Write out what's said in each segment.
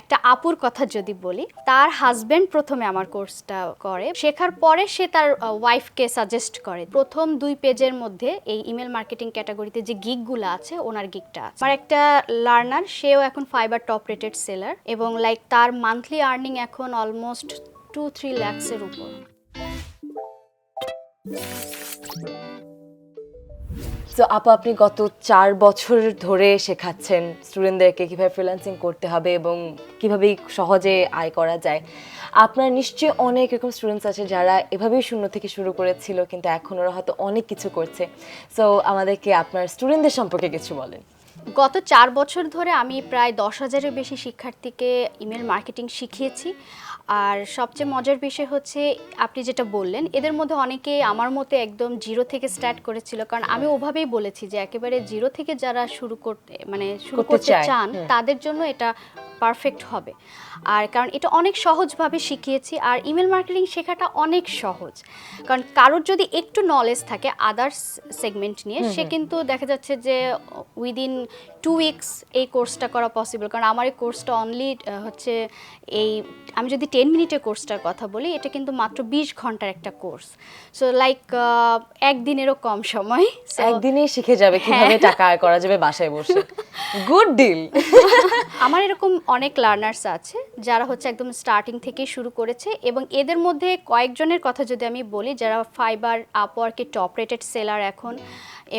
একটা আপুর কথা যদি বলি, তার হাজবেন্ড প্রথমে আমার কোর্সটা করে, শেখার পরে সে তার ওয়াইফকে সাজেস্ট করে। প্রথম দুই পেজের মধ্যে এই ইমেল মার্কেটিং ক্যাটাগরিতে যে গিগগুলো আছে, ওনার গিগটা আছে। আমার একটা লার্নার সেও এখন ফাইবার টপ রেটেড সেলার এবং লাইক তার মান্থলি আর্নিং এখন অলমোস্ট টু থ্রি ল্যাক্সের উপর। তো আপা, আপনি গত চার বছর ধরে শেখাচ্ছেন স্টুডেন্টদেরকে কীভাবে ফ্রিল্যান্সিং করতে হবে এবং কীভাবে সহজে আয় করা যায়। আপনার নিশ্চয়ই অনেক এরকম স্টুডেন্টস আছে যারা এভাবেই শূন্য থেকে শুরু করেছিল, কিন্তু এখন ওরা হয়তো অনেক কিছু করছে। সো আমাদেরকে আপনার স্টুডেন্টদের সম্পর্কে কিছু বলেন। গত চার বছর ধরে আমি প্রায় দশ হাজারের বেশি শিক্ষার্থীকে ইমেল মার্কেটিং শিখিয়েছি। আর সবচেয়ে মজার বিষয় হচ্ছে আপনি যেটা বললেন এদের মধ্যে অনেকে আমার মতে একদম জিরো থেকে স্টার্ট করেছিল। কারণ আমি ওভাবেই বলেছি যে একেবারে জিরো থেকে যারা শুরু করতে মানে শুরু করতে করতে চান তাদের জন্য এটা পারফেক্ট হবে। আর কারণ এটা অনেক সহজভাবে শিখিয়েছি আর ইমেল মার্কেটিং শেখাটা অনেক সহজ। কারণ কারোর যদি একটু নলেজ থাকে আদার্স সেগমেন্ট নিয়ে সে কিন্তু দেখা যাচ্ছে যে উইদিন টু উইকস এই কোর্সটা করা পসিবল কারণ আমার এই কোর্সটা অনলি হচ্ছে এই আমি যদি টেন মিনিটের কোর্সটার কথা বলি এটা কিন্তু মাত্র বিশ ঘণ্টার একটা কোর্স সো লাইক একদিনেরও কম সময়। একদিনেই শিখে যাবে কীভাবে টাকা আয় করা যাবে বাসায় বসে। গুড ডিল আমার এরকম অনেক লার্নার্স আছে যারা হচ্ছে একদম স্টার্টিং থেকে শুরু করেছে এবং এদের মধ্যে কয়েকজনের কথা যদি আমি বলি যারা ফাইবার আপওয়ার্কের টপ রেটেড সেলার এখন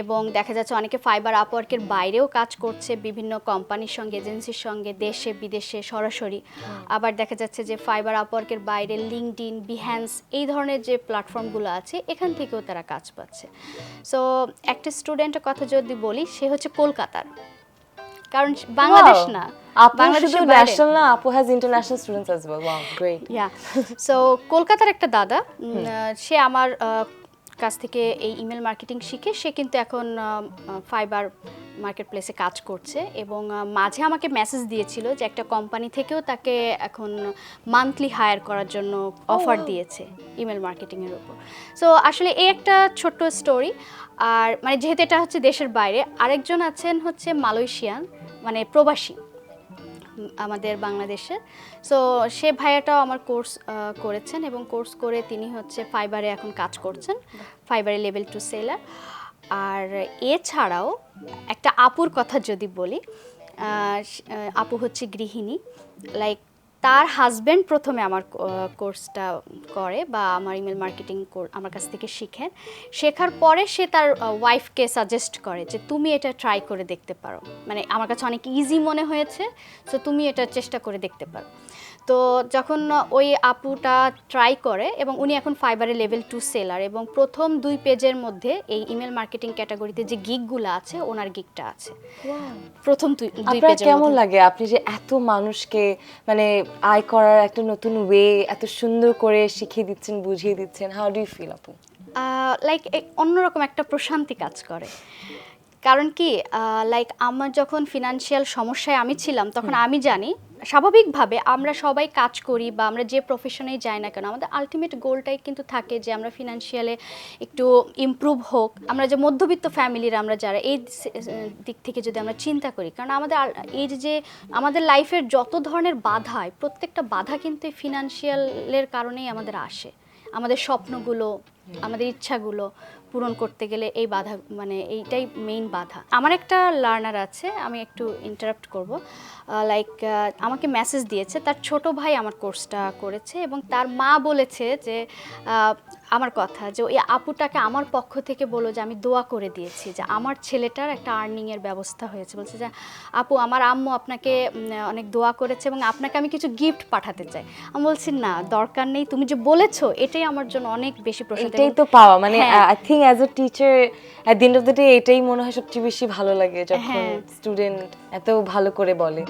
এবং দেখা যাচ্ছে অনেকে ফাইবার আপওয়ার্কের বাইরেও কাজ করছে বিভিন্ন কোম্পানির সঙ্গে এজেন্সির সঙ্গে দেশে বিদেশে সরাসরি। আবার দেখা যাচ্ছে যে ফাইবার আপওয়ার্কের বাইরে লিঙ্কড ইন বিহ্যান্স এই ধরনের যে প্ল্যাটফর্মগুলো আছে এখান থেকেও তারা কাজ পাচ্ছে। সো একটা স্টুডেন্টের কথা যদি বলি সে হচ্ছে কলকাতার। কারণ বাংলাদেশ না শুধু ন্যাশনাল না আপু has international students as well wow great yeah so কলকাতার একটা দাদা সে আমার কাছ থেকে এই ইমেল মার্কেটিং শিখে সে কিন্তু এখন ফাইবার মার্কেট প্লেসে কাজ করছে এবং মাঝে আমাকে মেসেজ দিয়েছিল যে একটা কোম্পানি থেকেও তাকে এখন মান্থলি হায়ার করার জন্য অফার দিয়েছে ইমেল মার্কেটিংয়ের উপর। সো আসলে এই একটা ছোট্ট স্টোরি আর মানে যেহেতু এটা হচ্ছে দেশের বাইরে আরেকজন আছেন হচ্ছে মালয়েশিয়ান মানে প্রবাসী। আমাদের বাংলাদেশের। সো সে ভাইয়াটাও আমার কোর্স করেছেন এবং কোর্স করে তিনি হচ্ছে ফাইবারে এখন কাজ করছেন ফাইবারে লেভেল টু সেলার আর এছাড়াও একটা আপুর কথা যদি বলি আপু হচ্ছে গৃহিণী লাইক তার হাজব্যান্ড প্রথমে আমার কোর্সটা করে বা আমার ইমেল মার্কেটিং আমার কাছ থেকে শিখেন। শেখার পরে সে তার ওয়াইফকে সাজেস্ট করে যে, তুমি এটা ট্রাই করে দেখতে পারো। মানে আমার কাছে অনেক ইজি মনে হয়েছে সো তুমি এটা চেষ্টা করে দেখতে পারো। তো যখন ওই আপুটা ট্রাই করে এবং উনি এখন ফাইবারে লেভেল টু সেলার এবং প্রথম দুই পেজের মধ্যে এই ইমেল মার্কেটিং ক্যাটাগরিতে যে গিগগুলো আছে ওনার গিগটা আছে। প্রথম দুই পেজের কেমন লাগে আপনি যে এত মানুষকে মানে আয় করার একটা নতুন ওয়ে এত সুন্দর করে শিখিয়ে দিচ্ছেন বুঝিয়ে দিচ্ছেন? হাউ ডু ইউ ফিল আপু? লাইক অন্যরকম একটা প্রশান্তি কাজ করে। কারণ কি লাইক আমার যখন ফিনান্সিয়াল সমস্যায় আমি ছিলাম তখন আমি জানি স্বাভাবিকভাবে আমরা সবাই কাজ করি বা আমরা যে প্রফেশনেই যাই না কেন আমাদের আলটিমেট গোলটাই কিন্তু থাকে যে আমরা ফিনান্সিয়ালে একটু ইমপ্রুভ হোক। আমরা যে মধ্যবিত্ত ফ্যামিলির আমরা যারা এই দিক থেকে যদি আমরা চিন্তা করি কারণ আমাদের এই যে আমাদের লাইফের যত ধরনের বাধায় প্রত্যেকটা বাধা কিন্তু এই ফিনান্সিয়ালের কারণেই আমাদের আসে। আমাদের স্বপ্নগুলো আমাদের ইচ্ছাগুলো পূরণ করতে গেলে এই বাধা মানে এইটাই মেইন বাধা। আমার একটা লার্নার আছে, আমি একটু ইন্টারাপ্ট করব। লাইক আমাকে মেসেজ দিয়েছে, তার ছোট ভাই আমার কোর্সটা করেছে এবং তার মা বলেছে যে আমার কথা যে ওই আপুটাকে আমার পক্ষ থেকে বলো যে আমি দোয়া করে দিয়েছি যে আমার ছেলেটার একটা আর্নিংয়ের ব্যবস্থা হয়েছে বলছে যে আপু আমার আম্মু আপনাকে অনেক দোয়া করেছে এবং আপনাকে আমি কিছু গিফট পাঠাতে চাই আমি বলছি না দরকার নেই তুমি যে বলেছ এটাই আমার জন্য অনেক বেশি প্রসাদ এটাই তো পাওয়া মানে হ্যাঁ। I think as a teacher at the end of the day এটাই মনে হয় সবচেয়ে বেশি ভালো লাগে যখন হ্যাঁ। স্টুডেন্ট এত ভালো করে বলে